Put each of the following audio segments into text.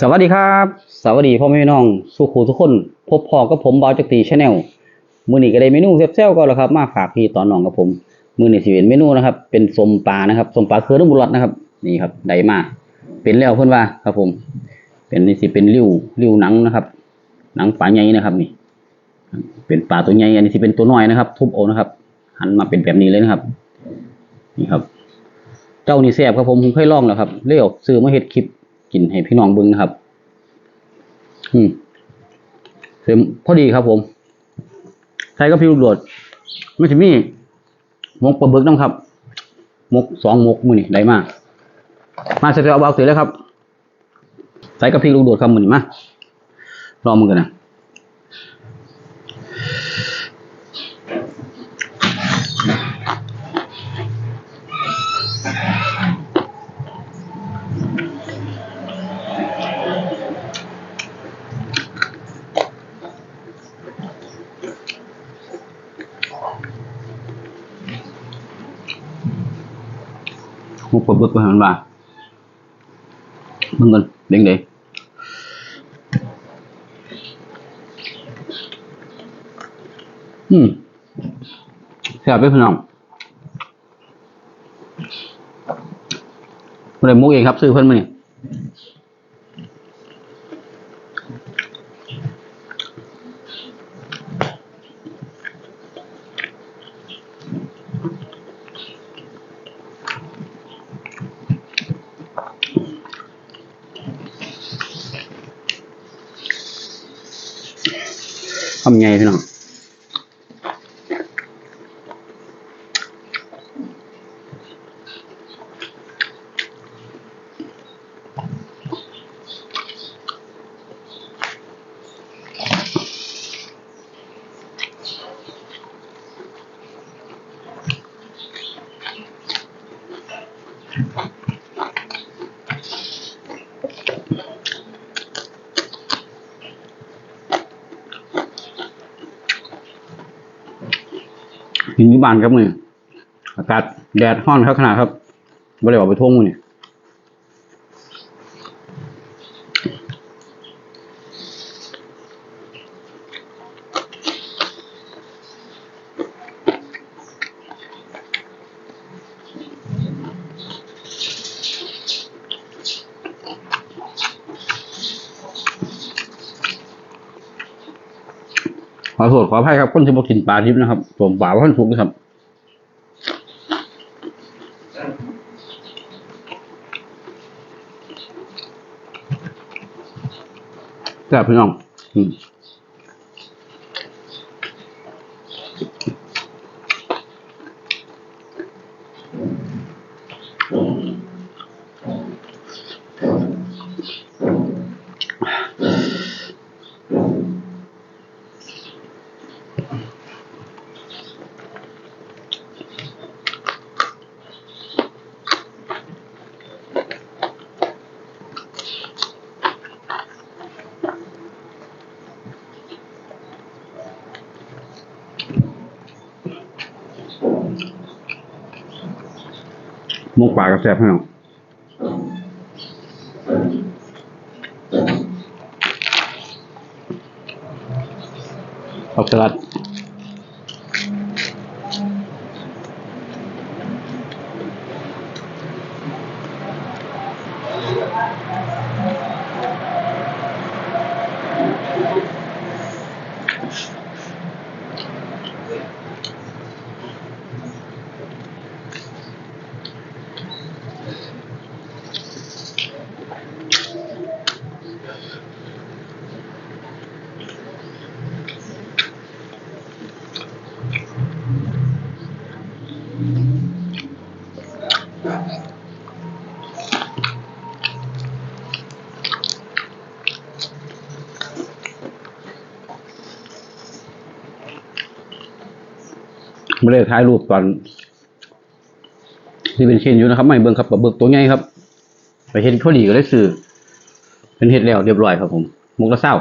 สวัสดีครับ สวัสดีพ่อแม่พี่น้องสุขูทุกคน พบพอกับผมบาวจักรีชาแนลมื้อนี้ก็ได้เมนูแซ่บๆก็แล้วครับ มาฝากพี่ตอนน้องกับผมมื้อนี้สิเป็นเมนูนะครับ เป็นสมปลานะครับสมปลาคือน้ำบุรัดนะครับ นี่ครับได้มาเป็นแล้วเพิ่นว่าครับผม เป็นนี่สิเป็นริ้วริ้วหนังนะครับ หนังปลาใหญ่นะครับ นี่ เป็นปลาตัวใหญ่อันนี้สิเป็นตัวน้อยนะครับ ทุบเอนะครับ หันมาเป็นแบบนี้เลยนะครับ นี่ครับ เจ้านี่แซ่บครับผมผมเคยลองแล้วครับเลี้ยวซื้อมาเฮ็ดคลิป กินให้พี่น้องเบิ้งนะครับ อืมเต็มพอดีครับ ผมใส่กับพี่ลูกโดดไม่ใช่มีมกปลาบึกน้องครับ มกสองมกมือนี่ได้มาก มาเส่เอาเบาเสร็จแล้วครับ ใส่กับพี่ลูกโดดครับมือนี่มาลองมือกันนะ มกปบึกไปหันว่ามึงกันเด้งเด้งอืมแซ่บไปพี่น้องไม่ได้มุกเองครับ ซื้อเพิ่นมาเนี่ย ทำไงพี่น้อง กินอยู่บ้านครับมืออากาศแดดห้อนครับขนาดครับบ่ได้ออกไปท่วงมือเนี่ย อโทษขออภัยครับคนที่บอกกินปลาทิพย์นะครับผมปลาว่าท่านสุกนะครับแซ่บพี่น้อง มุกปลากก็แซ่บพี่น้องผักสลัด ไม่ได้ายรูปตอนที่เป็นเชนอยู่นะครับ ไม่เบิ่งครับเบิกตัวใหญ่ครับ ไปเห็นพอดีก็เลยซื้อเป็นเห็ดแล้วเรียบร้อยครับผมมุกละเศร้า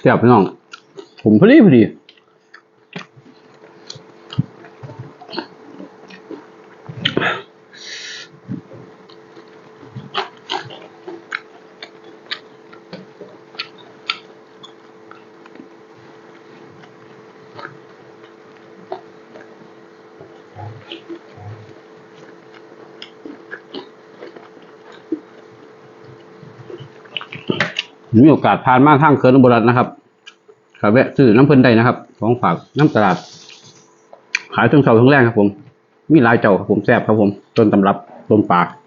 แซ่บพี่น้องผมพอดีพอดี มีโอกาสผ่านมาทางเคิร์นอุบรัตนะครับขับแวะซื้อน้ำเพิ่นได้นะครับ ของฝากน้ำตลาด ขายทั้งเสาทั้งแรงครับผม มีหลายเจ้าครับผมแซ่บครับผมต้นตำรับต้นปาหมกปลา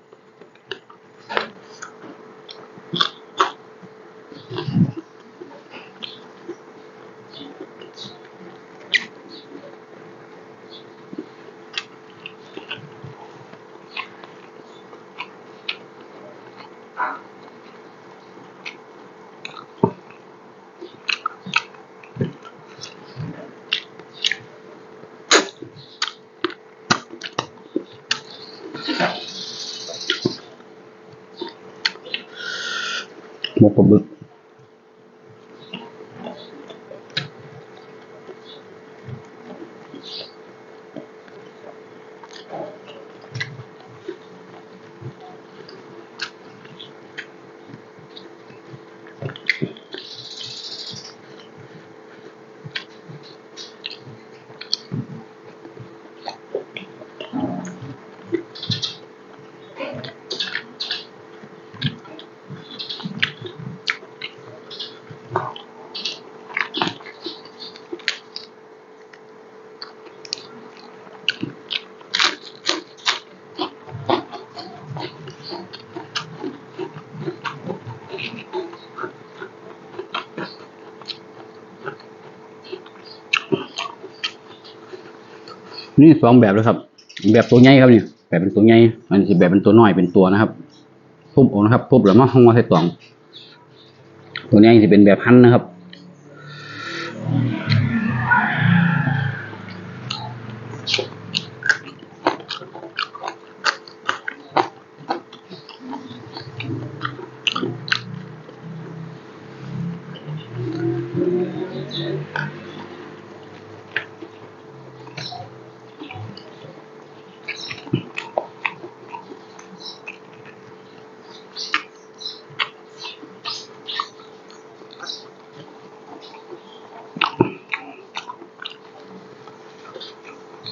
บึ นี่สองแบบเลยครับ แบบตัวใหญ่ครับนี่แบบเป็นตัวใหญ่อันนี้แบบเป็นตัวน้อยเป็นตัวนะครับทุบออกนะครับทุบแล้วมาห้องมาใส่ตอง ตัวนี้จะเป็นแบบพันนะครับ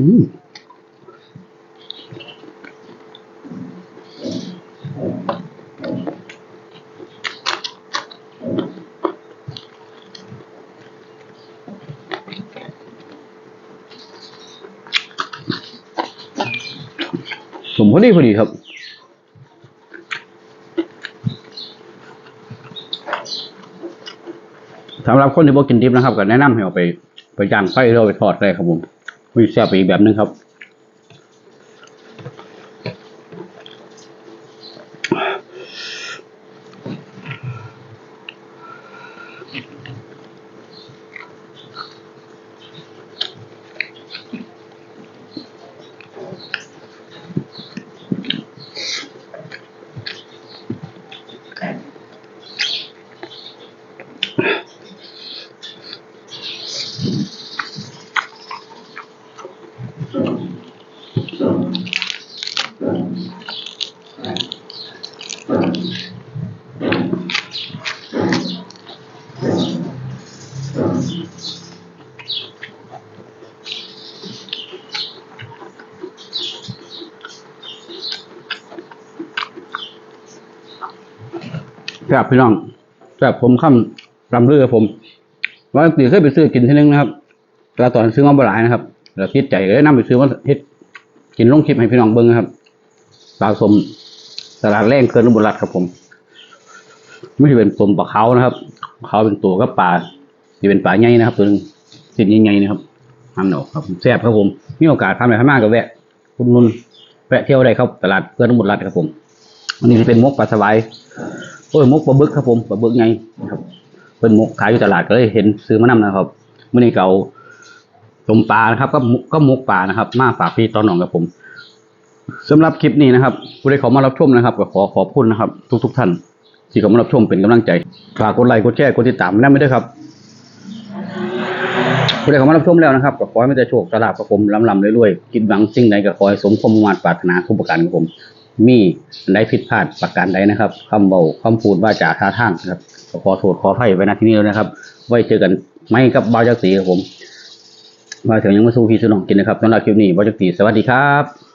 ผมพอดีพอดีครับสำหรับคนที่บอกกินดิบนะครับก็แนะนำให้เอาไป ไปย่างไฟแล้วเอาไปทอดได้ครับผม มีแซ่บไปอีกแบบหนึงครับ แซ่บพี่น้องแซ่บผมค่ำรำเรือผมว่าตีเคยไปซื้อกินทีนึงนะครับแต่ตอนซื้อมาบ่หลายนะครับแล้วคิดใจก็เลยนำไปซื้อมาเฮ็ดกินลงคลิปให้พี่น้องเบิ่งนะครับปลาสมตลาดแรงเกินอุบลรัฐครับผม ไม่ใช่เป็นสมปลาเขานะครับ เขาเป็นตัวก็ปลาที่เป็นปลาใหญ่นะครับ ตัวนึงสิ่งใหญ่ๆนะครับทำหนอกครับแซ่บครับผม มีโอกาสทำอะไรข้างหน้าก็แวะ คุณนุนแวะเที่ยวได้ครับตลาดเกินอุบลรัฐครับผมวันนี้จะเป็นมกปลาสวาย โอ้ยมกปลาบึกครับผมปลาบึกไงครับเพิ่นมกขายอยู่ตลาดก็เลยเห็นซื้อมานำนะครับเมื้อนี้ก็เอาต้มปลานะครับ ก็มุกก็มกปลานะครับ มาฝากพี่ตอนน้องกับผมสำหรับคลิปนี้นะครับผู้ใดเข้ามารับชมนะครับก็ขอขอบคุณนะครับ ทุก ๆท่าน ที่เข้ามารับชมเป็นกำลังใจฝากกดไลค์กดแชร์กดติดตามนั่ไม่ได้ครับผู้ใดเข้ามารับชมแล้วนะครับก็ขอให้มีแต่โชคตลาดกับผมลำๆรวยๆคิดหวังสิ่งใดก็ขอให้สมความมุ่งมั่นปรารถนาทุกประการกับผม มีอันผิดพลาดประการใดนะครับคำเบาคำพูดว่าจาท่าทางนะครับขอโทษขอไผ่ไว้ณที่นี้แล้วนะครับ ไว้เจอกันไม่กับบ่าวจักรีครับผมมาถึงยังมาสู้พี่สนองกินนะครับสำหรับคลิปนี้บ่าวจักรีสวัสดีครับ